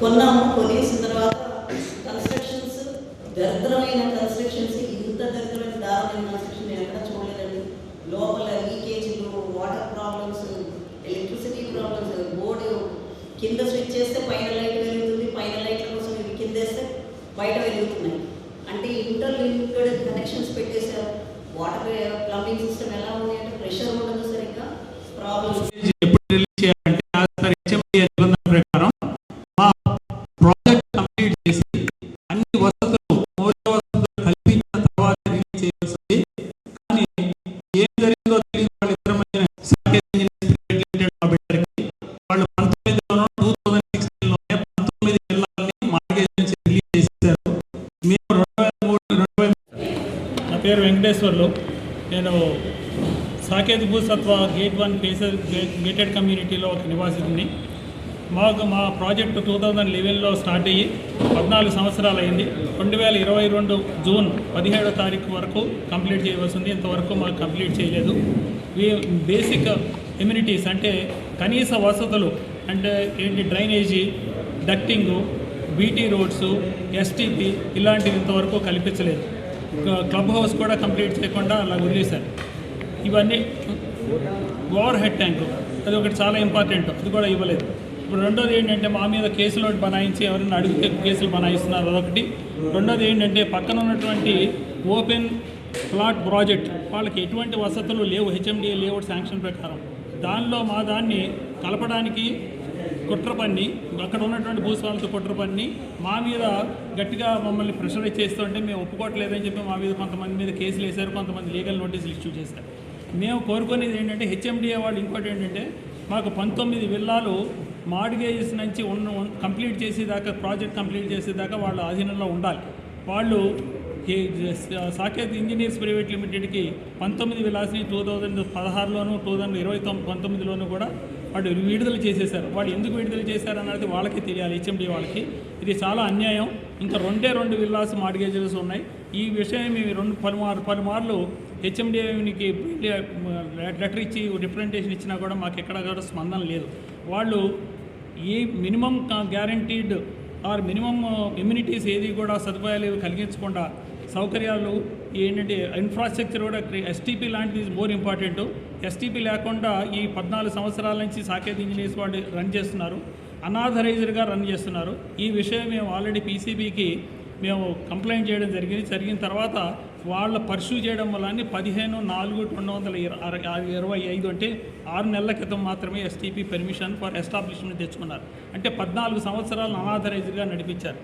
కొన్నాము కొనేసిన తర్వాత కన్స్ట్రక్షన్స్ దరిద్రమైన కన్స్ట్రక్షన్స్ ఇంత దరిద్రమైన దారుణమైన కన్స్ట్రక్షన్ నేను ఎక్కడ చూడలేదండి. లోపల లీకేజీలు water problems electricity problems board కింద స్విచ్ చేస్తే పైన లైట్ వెలుగుతుంది పైన లైట్ల కోసం ఇవి కిందేస్తే బయట వెలుగుతున్నాయి. అంటే ఇంటర్లింక్డ్ కనెక్షన్స్ పెట్టేశారు. వాటర్ ప్లంబింగ్ సిస్టమ్ ఎలా ఉంది అంటే ప్రెషర్ ఉండదు సరిగ్గా ప్రాబ్లమ్స్ పేరు వెంకటేశ్వర్లు. నేను సాకేత్ భూసత్వ గేట్ వన్ ఫేసర్ గేటెడ్ కమ్యూనిటీలో ఒక నివాసితుని మాకు మా ప్రాజెక్టు టూ థౌజండ్ లెవెన్లో స్టార్ట్ అయ్యి పద్నాలుగు సంవత్సరాలు అయింది. రెండు వేల ఇరవై రెండు జూన్ పదిహేడో తారీఖు వరకు కంప్లీట్ చేయవలసి ఉంది ఇంతవరకు మాకు కంప్లీట్ చేయలేదు. ఈ బేసిక్ ఎమ్యూనిటీస్ అంటే కనీస వసతులు అంటే ఏంటి drainage ducting BT roads STP ఇలాంటివి ఇంతవరకు కల్పించలేదు. క్లబ్ హౌస్ కూడా కంప్లీట్ చేయకుండా అలా వదిలేశారు. ఇవన్నీ ఓవర్ హెడ్ ట్యాంక్. అది ఒకటి చాలా ఇంపార్టెంట్. అది కూడా ఇవ్వలేదు. ఇప్పుడు రెండోది ఏంటంటే మా మీద కేసులు బనాయించి ఎవరైనా అడిగితే కేసులు బనాయిస్తున్నారు అదొకటి. రెండోది ఏంటంటే పక్కన ఉన్నటువంటి ఓపెన్ ప్లాట్ ప్రాజెక్ట్. వాళ్ళకి ఎటువంటి వసతులు లేవు. హెచ్ఎండిఏ లేఅవుట్ శాంక్షన్ ప్రకారం. దానిలో మా దాన్ని కలపడానికి కుట్ర పన్ని అక్కడ ఉన్నటువంటి భూస్వాములతో కుట్ర పన్ని మా మీద గట్టిగా మమ్మల్ని ప్రెషరైజ్ చేస్తుంటే మేము ఒప్పుకోవట్లేదని చెప్పి మా మీద కొంతమంది మీద కేసులు వేశారు కొంతమంది లీగల్ నోటీసులు ఇష్యూ చేశారు. మేము కోరుకునేది ఏంటంటే హెచ్ఎండిఏ వాళ్ళు ఇంకోటి ఏంటంటే మాకు పంతొమ్మిది విల్లాలు మార్గేజెస్ నుంచి ఉన్న కంప్లీట్ చేసేదాకా ప్రాజెక్ట్ కంప్లీట్ చేసేదాకా వాళ్ళ ఆధీనంలో ఉండాలి. వాళ్ళు ఈ సాకేత్ ఇంజనీర్స్ ప్రైవేట్ లిమిటెడ్కి పంతొమ్మిది విలాస్ని టూ థౌజండ్ పదహారులోను టూ థౌజండ్ ఇరవై తొమ్మిది పంతొమ్మిదిలోనూ కూడా వాడు విడుదల చేసేశారు. వాడు ఎందుకు విడుదల చేశారు అన్నది వాళ్ళకి తెలియాలి హెచ్ఎండి వాళ్ళకి. ఇది చాలా అన్యాయం. ఇంకా రెండే రెండు విల్లాస్ మార్గేజెస్ ఉన్నాయి. ఈ విషయం మేము రెండు పలుమారు పలుమార్లు హెచ్ఎండికి లెటర్ ఇచ్చి రిప్రజెంటేషన్ ఇచ్చినా కూడా మాకు ఎక్కడ కూడా స్పందన లేదు. వాళ్ళు ఈ minimum guaranteed or minimum immunities ఏది కూడా సదుపాయాలు కలిగించకుండా సౌకర్యాలు ఏంటంటే ఇన్ఫ్రాస్ట్రక్చర్ కూడా ఎస్టీపీ లాంటిది మోర్ ఇంపార్టెంట్ ఎస్టీపీ లేకుండా ఈ పద్నాలుగు సంవత్సరాల నుంచి సాకేత్ ఇంజనీర్స్ వాళ్ళు రన్ చేస్తున్నారు. అనాథరైజ్డ్గా రన్ చేస్తున్నారు. ఈ విషయం మేము ఆల్రెడీ పీసీబీకి మేము కంప్లైంట్ చేయడం జరిగింది. జరిగిన తర్వాత వాళ్ళ పర్సూ చేయడం వల్ల పదిహేను నాలుగు రెండు వందల ఇరవై ఐదు అంటే ఆరు నెలల క్రితం మాత్రమే ఎస్టీపీ పర్మిషన్ ఫర్ ఎస్టాబ్లిష్మెంట్ తెచ్చుకున్నారు. అంటే పద్నాలుగు సంవత్సరాలు అనాథరైజ్డ్గా నడిపించారు.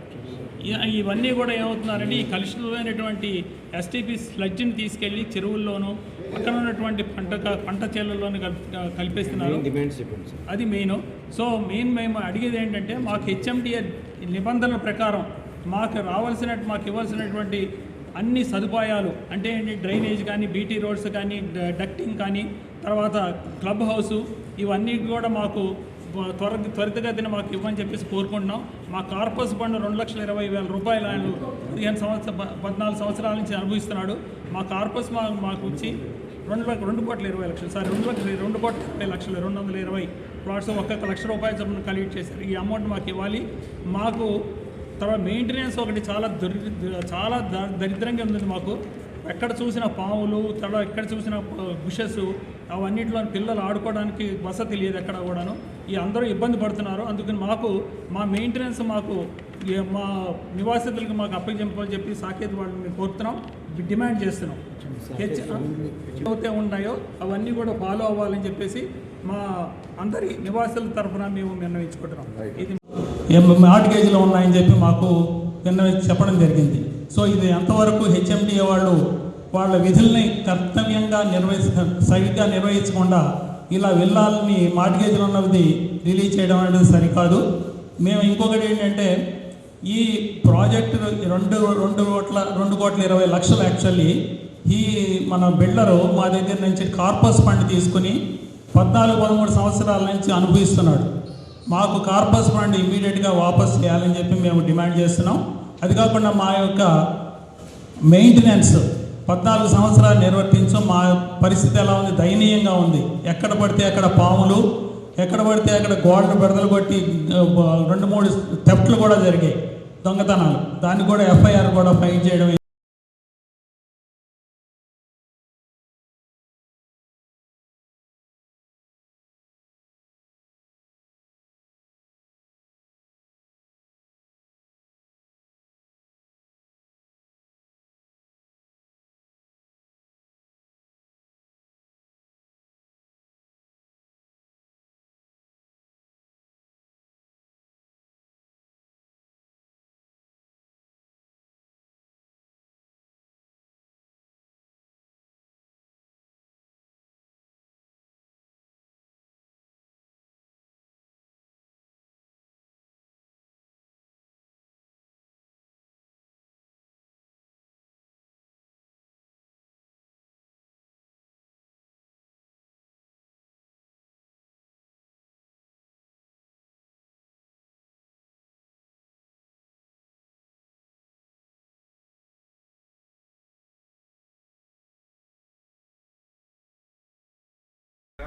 ఇవన్నీ కూడా ఏమవుతున్నారంటే ఈ కలుషితమైనటువంటి ఎస్టీపీ స్లడ్జ్ని తీసుకెళ్ళి చెరువుల్లోనూ పక్కన ఉన్నటువంటి పంట పంట చేలల్లోనూ కల్ కలిపేస్తున్నారు. అది మెయిన్. సో మెయిన్ మేము అడిగేది ఏంటంటే మాకు హెచ్ఎండిఏ నిబంధనల ప్రకారం మాకు రావాల్సిన మాకు ఇవ్వాల్సినటువంటి అన్ని సదుపాయాలు అంటే ఏంటి డ్రైనేజ్ కానీ బీటీ రోడ్స్ కానీ డక్టింగ్ కానీ తర్వాత క్లబ్ హౌసు ఇవన్నీ కూడా మాకు త్వర త్వరితగతిన మాకు ఇవ్వని చెప్పేసి కోరుకుంటున్నాం. మా కార్పస్ బండ్ రెండు లక్షల ఇరవై వేల రూపాయలు ఆయన పదిహేను సంవత్సర పద్నాలుగు సంవత్సరాల నుంచి అనుభవిస్తున్నాడు. మా కార్పస్ మా మాకు వచ్చి రెండు లక్ష రెండు కోట్ల ఇరవై లక్షలు. సార్ రెండు లక్షల రెండు కోట్ల ఇరవై లక్షలు రెండు వందల ఇరవై. ప్లాట్స్ ఒక్కొక్క లక్ష రూపాయలు చొప్పున కలెక్ట్ చేశారు. ఈ అమౌంట్ మాకు ఇవ్వాలి. మాకు తర్వాత మెయింటెనెన్స్ ఒకటి చాలా దరి చాలా ద- దరిద్రంగా ఉంది మాకు. ఎక్కడ చూసిన పాములు తర్వాత ఎక్కడ చూసిన బుషెస్ అవన్నిటిలో పిల్లలు ఆడుకోవడానికి వసతి లేదు ఎక్కడ కూడాను. ఈ అందరూ ఇబ్బంది పడుతున్నారు. అందుకని మాకు మా మెయింటెనెన్స్ మాకు మా నివాసితులకు మాకు అప్పగించమని చెప్పి సాకేత్ వాళ్ళని మేము కోరుతున్నాం. డిమాండ్ చేస్తున్నాం. అయితే ఉన్నాయో అవన్నీ కూడా ఫాలో అవ్వాలని చెప్పేసి మా అందరి నివాసుల తరఫున మేము నిర్ణయించుకుంటున్నాం. ఇది మార్గేజ్లో ఉన్నాయని చెప్పి మాకు నిర్ణయించి చెప్పడం జరిగింది. సో ఇది ఎంతవరకు హెచ్ఎండిఏ వాళ్ళు వాళ్ళ విధుల్ని కర్తవ్యంగా నిర్వహించ సరిగ్గా నిర్వహించకుండా ఇలా వెళ్ళాలని మార్గేజ్లో ఉన్నది రిలీజ్ చేయడం అనేది సరికాదు. మేము ఇంకొకటి ఏంటంటే ఈ ప్రాజెక్టు రెండు రెండు కోట్ల రెండు కోట్ల ఇరవై లక్షలు యాక్చువల్లీ ఈ మన బిల్డరు మా దగ్గర నుంచి కార్పస్ ఫండ్ తీసుకుని పద్నాలుగు పదమూడు సంవత్సరాల నుంచి అనుభవిస్తున్నాడు. మాకు కార్పస్ ఫండ్ ఇమీడియట్గా వాపస్ చేయాలని చెప్పి మేము డిమాండ్ చేస్తున్నాం. అది కాకుండా మా యొక్క మెయింటెనెన్స్ పద్నాలుగు సంవత్సరాలు నిర్వర్తించం మా పరిస్థితి ఎలా ఉంది? దయనీయంగా ఉంది. ఎక్కడ పడితే అక్కడ పాములు ఎక్కడ పడితే అక్కడ గోడలు బెడదలు కొట్టి రెండు మూడు థెఫ్ట్లు కూడా జరిగాయి దొంగతనాలు. దాన్ని కూడా ఎఫ్ఐఆర్ కూడా ఫైల్ చేయడం